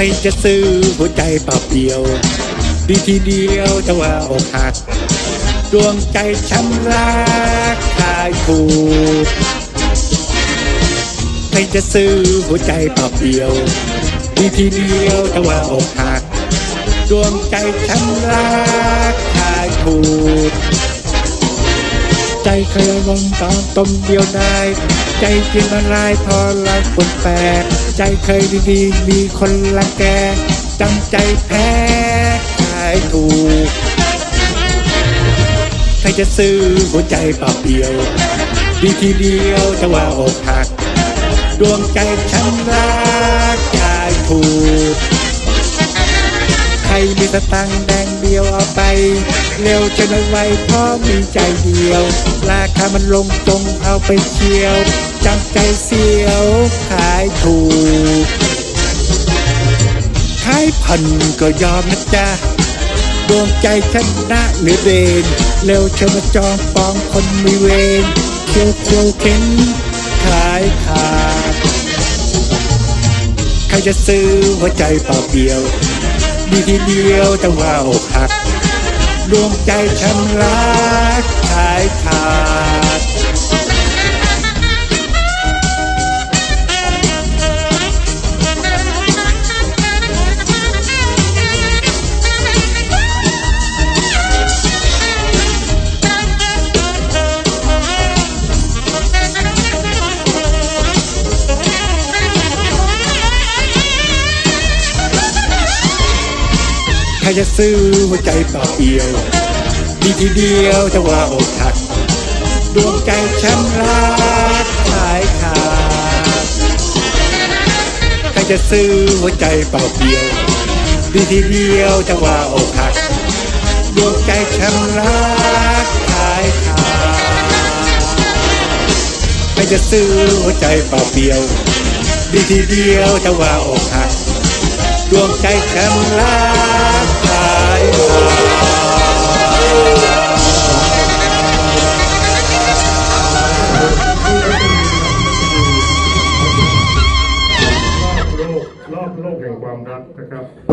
รจะซื้อหัวใจเปล่าเปลี่ยว ดีทีเดียวแต่ว่าอกหัก ดวงใจช้ำรักขายถูกใครจะซื้อหัวใจเปล่าเปลี่ยว ดีทีเดียวแต่ว่าอกหัก ดวงใจช้ำรักขายถูก เคยลงตอนต้มเดียวได้ ใจจริงละลายพอรักคนแปลกใจเคยดีๆ มีคนละแกจำใจแพ้ขายถูก ใครจะซื้อหัวใจเปล่าเปลี่ยว ดีทีเดียวแต่ว่าอกหัก ดวงใจช้ำรักขายถูก ใครมีสตังแดงเดียวเอาไป เร็วจะไม่ไวเพราะมีใจเดียว ราคามันลงตรงเอาไปเชียวจำใจเสียวขายถูก ขายพันก็ยอมนะจ๊ะดวงใจชนะหรือเบนเร็วเชิญมาจองปองคนมีเวรเคียวเคียวเข็นขายขาดใครจะซื้อหัวใจเปล่าเปลี่ยวดีทีเดียวแต่ว่าอกหัก ดวงใจฉันรักขายขาด รจะซื้อหัวใจเปล่าเปลี่ยว ดีทีเดียวแต่ว่าอกหัก ดวงใจช้ำรักขายขาดใครจะซื้อหัวใจเปล่าเปลี่ยว ดีทีเดียวแต่ว่าอกหักดวงใจช้ำรักขายขาดใครจะซื้อหัวใจเปล่าเปลี่ยวดีทีเดียวแต่ว่าอกหัก ดวงใจแชมป์ลาสายตาโลกรอโลกแห่งความรักนะครับ